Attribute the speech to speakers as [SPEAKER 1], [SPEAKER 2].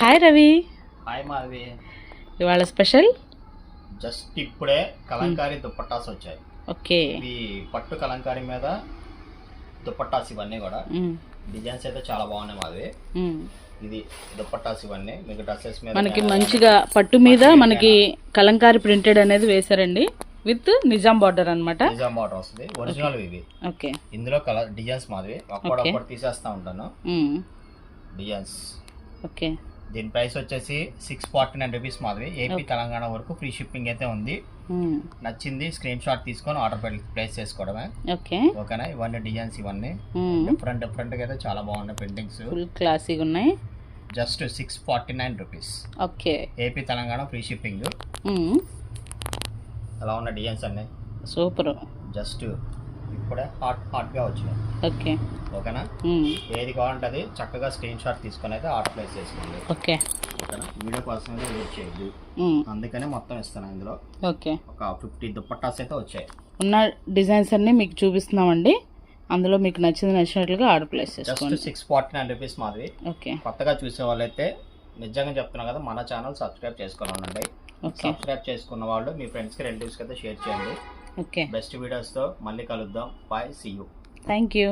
[SPEAKER 1] Hi Ravi
[SPEAKER 2] hi Madhavi
[SPEAKER 1] ఇవాళ special
[SPEAKER 2] just ఇప్పుడే కలంకారీ దుప్పట్టాస్ వచ్చాయి.
[SPEAKER 1] ఓకే.
[SPEAKER 2] ఇవి పట్టు కలంకారీ మీద దుప్పట్టాస్ ఇవన్నీ కూడా. డిజైన్స్ అయితే చాలా బాగున్నాయి మాధవి. ఇది దుప్పట్టాస్ ఇవన్నీ. మీకు డ్రెస్సెస్ మీద
[SPEAKER 1] మనకి మంచిగా పట్టు మీద మనకి కలంకారీ ప్రింటెడ్ అనేది వేశారండి. విత్ నిజాం బార్డర్ అన్నమాట.
[SPEAKER 2] నిజాం బార్డర్ వస్తుంది. ఒరిజినల్ ఇవి.
[SPEAKER 1] ఓకే.
[SPEAKER 2] ఇందులో కలర్ డిజైన్స్ మాధవి ఒక్కడొక్కటి తీసేస్తా ఉంటాను. Designs
[SPEAKER 1] okay.
[SPEAKER 2] దీని ప్రైస్ వచ్చేసి six forty nine rupees Madhavi AP Telangana వరకు ఫ్రీ షిప్పింగ్ అయితే ఉంది. నచ్చింది స్క్రీన్ షాట్ తీసుకొని ఆర్డర్ ప్లేస్ చేసుకోవడమే.
[SPEAKER 1] ఓకే.
[SPEAKER 2] ఓకేనా? ఇవన్నీ డిజైన్స్ ఇవన్నీ. డిఫరెంట్ డిఫరెంట్గా అయితే చాలా బాగున్నాయి ప్రింటింగ్స్
[SPEAKER 1] ఫుల్ క్లాసీగా ఉన్నాయి.
[SPEAKER 2] Just six forty nine rupees.
[SPEAKER 1] Okay.
[SPEAKER 2] AP Telangana free shipping. అలా ఉన్న డిజైన్స్ అన్ని?
[SPEAKER 1] సూపర్.
[SPEAKER 2] జస్ట్ ఇప్పుడే హాట్ హాట్గా వచ్చినాయి.
[SPEAKER 1] ఓకే.
[SPEAKER 2] ఓకేనా. ఏది కావాలంటే చక్కగా స్క్రీన్ షాట్ తీసుకొని అయితే ఆర్డర్ ప్లేస్ చేసుకోండి.
[SPEAKER 1] ఓకే.
[SPEAKER 2] ఓకేనా? వీడియో కోసం అయితే వెయిట్ చేయొద్దు. అందుకనే మొత్తం ఇస్తాను ఇందులో.
[SPEAKER 1] ఓకే.
[SPEAKER 2] ఒక ఫిఫ్టీ దుప్పట్టాస్ అయితే వచ్చాయి.
[SPEAKER 1] ఉన్న డిజైన్స్ అన్ని మీకు చూపిస్తున్నామండి. అందులో మీకు నచ్చింది నచ్చినట్లుగా ఆర్డర్ ప్లేస్ చేసుకోండి.
[SPEAKER 2] సిక్స్ ఫార్టీ నైన్ రూపీస్ మాది.
[SPEAKER 1] ఓకే.
[SPEAKER 2] కొత్తగా చూసే వాళ్ళైతే నిజంగా చెప్తున్నా కదా మన ఛానల్ సబ్స్క్రైబ్
[SPEAKER 1] ఓకే.
[SPEAKER 2] సబ్స్క్రైబ్ చేసుకున్న వాళ్ళు మీ ఫ్రెండ్స్కి రిలేటివ్స్కి అయితే షేర్ చేయండి.
[SPEAKER 1] ఓకే.
[SPEAKER 2] బెస్ట్ వీడియోస్తో మళ్ళీ కలుద్దాం. Bye see you
[SPEAKER 1] thank you